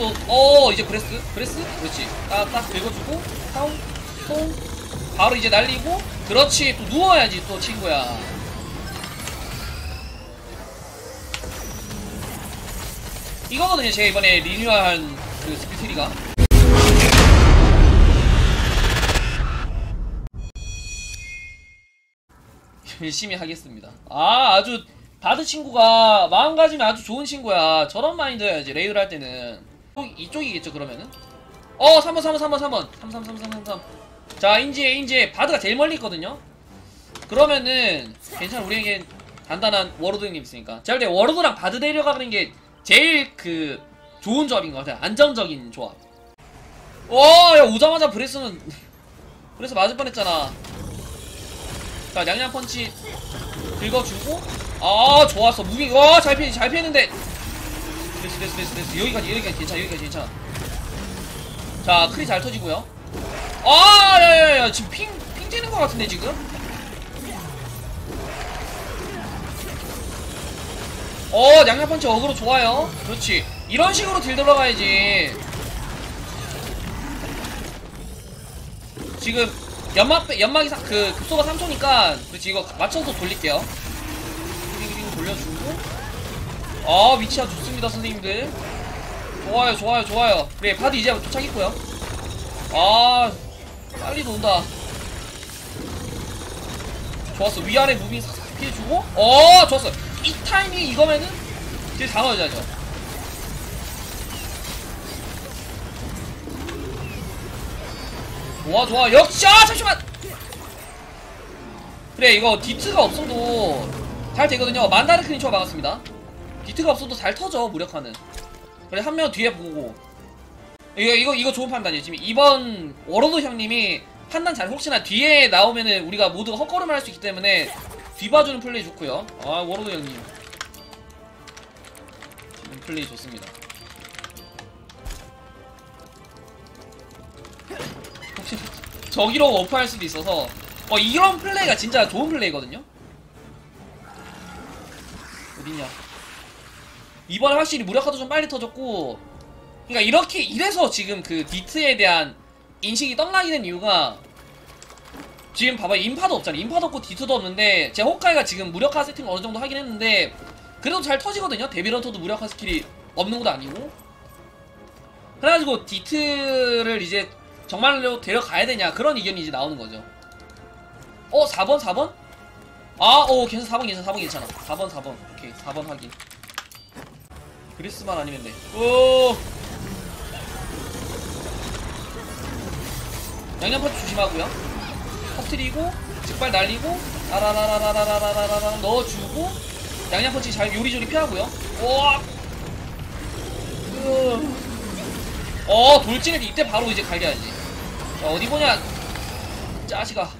또, 어, 이제 브레스? 브레스? 그렇지. 딱, 딱 긁어주고, 타운, 통, 바로 이제 날리고, 그렇지. 또 누워야지, 또 친구야. 이거거든요, 제가 이번에 리뉴얼한 그 스피트리가. 열심히 하겠습니다. 아, 아주 다드 친구가 마음가짐이 아주 좋은 친구야. 저런 마인드여야지 레이드를 할 때는. 이쪽, 이쪽이겠죠 그러면은? 어, 3번, 3번, 3번, 3번. 3, 3, 3, 3, 3, 3. 자, 인지에 인지에 바드가 제일 멀리 있거든요. 그러면은 괜찮아. 우리에겐 단단한 워로드 형님 있으니까. 제가 볼 때 워로드랑 바드 데려가는 게 제일 그 좋은 조합인 것 같아요. 안정적인 조합. 와, 야 오자마자 브레스는 브레스 맞을 뻔했잖아. 자, 양양 펀치 긁어주고 아 좋았어 무빙 와잘 피해 잘 피했는데 됐어 됐어 됐어. 여기까지 여기까지 괜찮아 여기까지 괜찮아. 자 크리 잘 터지고요. 아 야야야 지금 핑핑 째는 것 같은데 지금? 어 양양 펀치 어그로 좋아요. 그렇지. 이런 식으로 딜 들어가야지. 지금 연막 빼- 연막이 사, 그 급소가 3초니까 그렇지 이거 맞춰서 돌릴게요. 그리고 돌려주고 아 위치가 좋습니다 선생님들. 좋아요 좋아요 좋아요. 그래 바드 이제 도착했고요. 아 빨리 돈다. 좋았어. 위아래 무빙 싹싹 피해주고. 어 좋았어. 이 타이밍 이거면은 딜 다 넣어야죠. 좋아 좋아. 역시 아 잠시만! 그래 이거 디트가 없어도 잘 되거든요. 만다르크니 초가 막았습니다 디트가 없어도 잘 터져 무력화는. 그래 한 명 뒤에 보고. 이거 이거 이거 좋은 판단이에요. 지금 이번 워로드 형님이 판단 잘 혹시나 뒤에 나오면은 우리가 모두가 헛걸음을 할 수 있기 때문에 뒤봐주는 플레이 좋고요. 아 워로드 형님. 지금 플레이 좋습니다. 혹시 저기로 워프할 수도 있어서. 어 이런 플레이가 진짜 좋은 플레이거든요 이번에 확실히 무력화도 좀 빨리 터졌고 그러니까 이렇게 이래서 지금 그 디트에 대한 인식이 떡락이 된 이유가 지금 봐봐 인파도 없잖아. 인파도 없고 디트도 없는데 제 호카이가 지금 무력화 세팅 어느 정도 하긴 했는데 그래도 잘 터지거든요. 데빌런터도 무력화 스킬이 없는 것도 아니고. 그래가지고 디트를 이제 정말로 데려가야 되냐 그런 의견이 이제 나오는 거죠. 어 4번? 4번? 아오 괜찮아. 4번 괜찮아. 4번 괜찮아 4번. 4번 오케이 4번 확인 그리스만 아니면 돼 오! 양념파츠 조심하고요. 터트리고 직발 날리고 라라라라라라라라라 넣어주고 양념펀치 잘 요리조리 피하고요. 으. 어 돌진을 이때 바로 이제 갈겨야지. 자 어디 보냐? 짜시가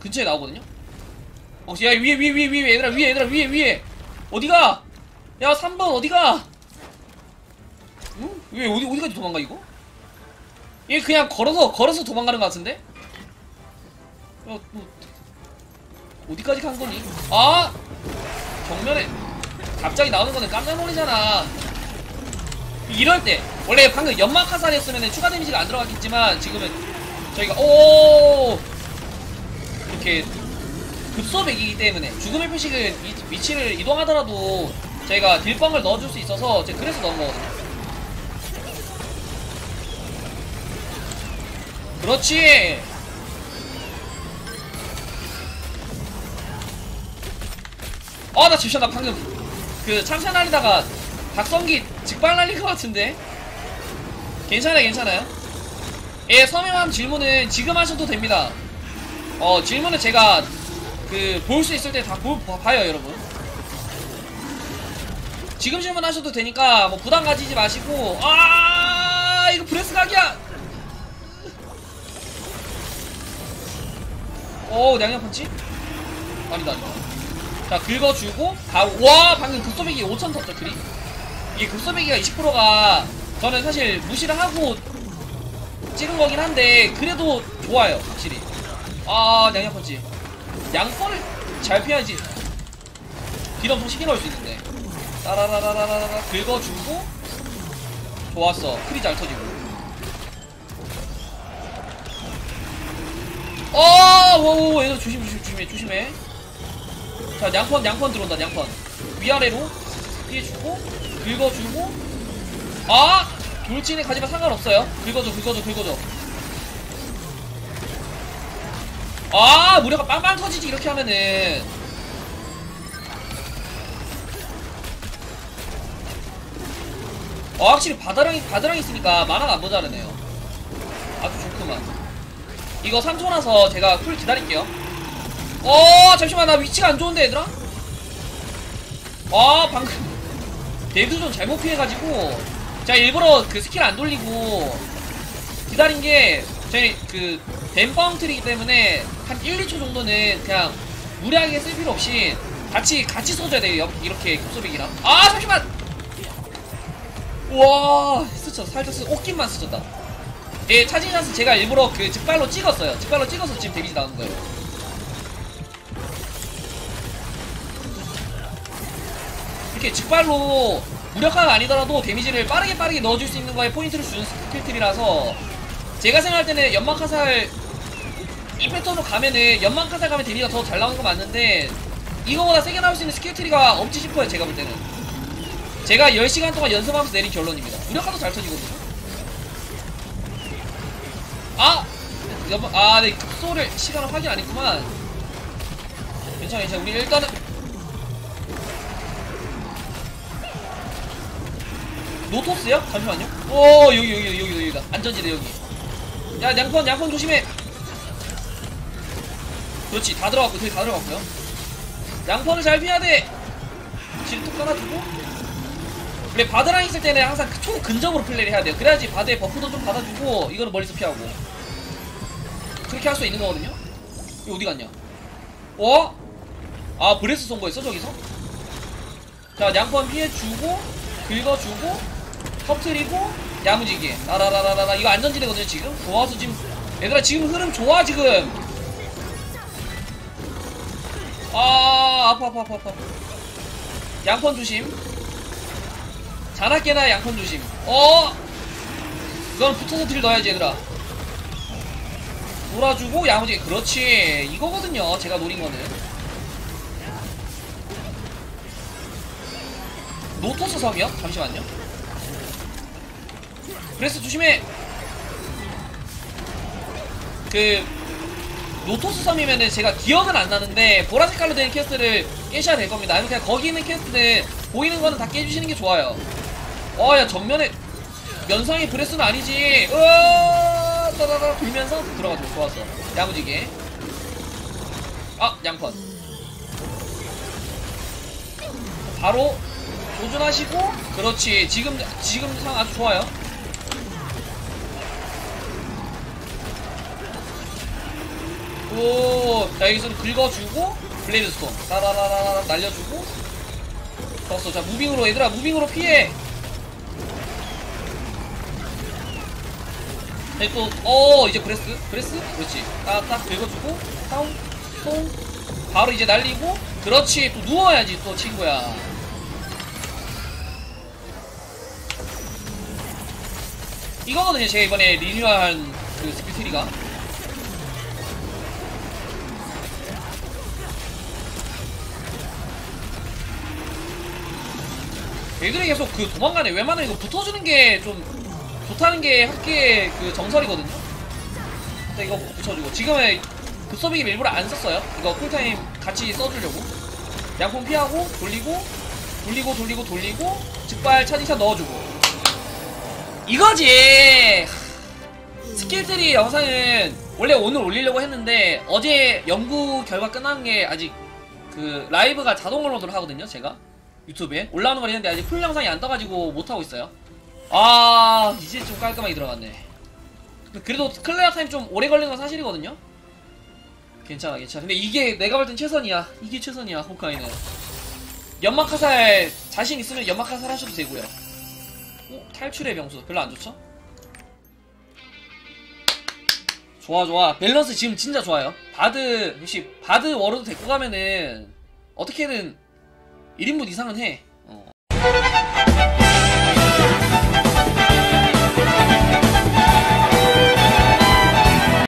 근처에 나오거든요? 어, 야 위에 위에 위에 위에 얘들아 위에 얘들아 위에 위에. 어디가 야 3번 어디가 응? 왜 어디 어디까지 도망가 이거? 얘 그냥 걸어서 걸어서 도망가는 것 같은데? 어, 뭐, 어디까지 간 거니? 아 정면에 갑자기 나오는 거는 깜짝 놀리잖아 이럴 때 원래 방금 연막 화살이었으면 추가 데미지가 안 들어갔겠지만 지금은 저희가 오 이렇게 급소 백이기 때문에 죽음의 표식은 위, 위치를 이동하더라도 저희가 딜빵을 넣어줄 수 있어서 제가 그래서 넣은 거거든요. 그렇지! 아나 잠시만 나 방금 그 참새 날리다가 박성기 직발 날린 것 같은데? 괜찮아요 괜찮아요? 예 서명함 질문은 지금 하셔도 됩니다. 어 질문은 제가 그 볼 수 있을 때 다 봐요 여러분 지금 질문하셔도 되니까 뭐 부담 가지지 마시고. 아 이거 브레스 각이야! 오 양념 펀치? 아니다 아니다. 자 긁어주고 바로 와 방금 급소배기 5천 떴죠 그리 이게 급소배기가 20%가 저는 사실 무시를 하고 찍은 거긴 한데 그래도 좋아요 확실히. 아 양념 펀치. 양권을 잘 피하지. 뒤로 엄청 시기 넣을 수 있는데 따라라라라라라 긁어주고 좋았어. 크리 잘 터지고. 어 워워 얘들 조심 조심 조심해 조심해. 자 양펀 양펀 들어온다 양펀. 위아래로 피해주고 긁어주고. 아 돌진에 가지만 상관없어요. 긁어줘 긁어줘 긁어줘. 아 무력가 빵빵 터지지 이렇게 하면은 어 확실히 바다랑이 바다랑 있으니까 만화가 안 모자르네요. 아주 좋구만. 이거 3초 나서 제가 쿨 기다릴게요. 어 잠시만 나 위치가 안 좋은데 얘들아? 아 방금 데드 좀 잘못 피해가지고 제가 일부러 그 스킬 안 돌리고 기다린 게 저희 그 댐파운트이기 때문에 한 1, 2초 정도는 그냥 무리하게 쓸 필요 없이 같이 같이 써줘야 돼요. 옆- 이렇게 급소백이랑. 아 잠시만 우와 스쳐 살짝 스 옷깃만 스쳤다. 예 차징 찬스 제가 일부러 그 직발로 찍었어요. 직발로 찍어서 지금 데미지 나오는 거예요. 이렇게 직발로 무력화가 아니더라도 데미지를 빠르게 빠르게 넣어줄 수 있는 거에 포인트를 주는 스킬틀이라서 제가 생각할 때는 연막 화살 이 패턴으로 가면은 연막 화살 가면 데미지가 더 잘 나오는 거 맞는데 이거보다 세게 나올 수 있는 스킬틀이가 없지 싶어요 제가 볼 때는 제가 10시간 동안 연습하면서 내린 결론입니다 무력화도 잘 터지거든요 아! 연막, 아, 네, 급소를 시간을 확인 안 했구만 괜찮아 괜찮아 우리 일단은 노토스요? 잠시만요. 오 여기 여기 여기 여기 여기다 안전지대 여기. 야 양펀 양펀 조심해. 그렇지 다 들어갔고 저기 다 들어갔고요. 양펀을 잘 피해야 돼. 질뚝 깔아주고. 그래 바드랑 있을 때는 항상 그총 근접으로 플레이를 해야 돼요. 그래야지 바드의 버프도 좀 받아주고 이거는 멀리서 피하고. 그렇게 할 수 있는 거거든요. 이거 어디 갔냐? 어? 아 브레스 쏜 거였어 저기서? 자 양펀 피해주고 긁어주고 터트리고 야무지게 라라라라라 이거 안전지대거든요 지금 좋아서 지금 얘들아 지금 흐름 좋아 지금 아 아파 아파 아파 아파 양펀 조심 자나깨나 양펀 조심 어 이건 붙어서 딜 넣어야지 얘들아 돌아주고 야무지게 그렇지 이거거든요 제가 노린 거는 노토스 섬이요? 잠시만요. 브레스 조심해. 그 노토스 섬이면은 제가 기억은 안 나는데 보라 색깔로 된 캐스트를 깨셔야 될 겁니다. 아니면 그냥 거기 있는 캐스트는 보이는 거는 다 깨주시는 게 좋아요. 어야 전면에 면상의 브레스는 아니지. 으아 따라라 돌면서 들어가지고 좋았어. 야무지게. 아 양펀. 바로 도전하시고 그렇지 지금 지금 상 아주 좋아요 오자 여기서 긁어주고 블레이드 스톤 따라라라 날려주고 좋았어 자 무빙으로 얘들아 무빙으로 피해 네, 또, 어, 이제 브레스, 브레스? 그렇지. 딱, 딱 긁어주고, 다운, 통, 바로 이제 날리고, 그렇지. 또 누워야지, 또 친구야. 이거거든요 제가 이번에 리뉴얼한 그 스피트리가 애들이 계속 그 도망가네 웬만하면 이거 붙어주는 게좀 좋다는 게 학계의 그 정설이거든요. 근데 이거 붙여주고. 지금은 급서빙이 일부러 안 썼어요. 이거 쿨타임 같이 써주려고. 양품 피하고 돌리고 돌리고 돌리고 돌리고 즉발 차징샷 넣어주고. 이거지! 스킬들이 영상은 원래 오늘 올리려고 했는데 어제 연구 결과 끝난 게 아직 그 라이브가 자동 업로드를 하거든요 제가. 유튜브에. 올라오는 걸 했는데 아직 풀 영상이 안 떠가지고 못하고 있어요 아 이제 좀 깔끔하게 들어갔네. 그래도 클레어 타임 좀 오래 걸리는 건 사실이거든요? 괜찮아 괜찮아. 근데 이게 내가 볼 땐 최선이야. 이게 최선이야 호카이는. 연막 화살 자신 있으면 연막 화살 하셔도 되고요. 어? 탈출의 명수. 별로 안 좋죠? 좋아 좋아. 밸런스 지금 진짜 좋아요. 바드 역시 바드 워로드 데리고 가면은 어떻게든 1인분 이상은 해. 어.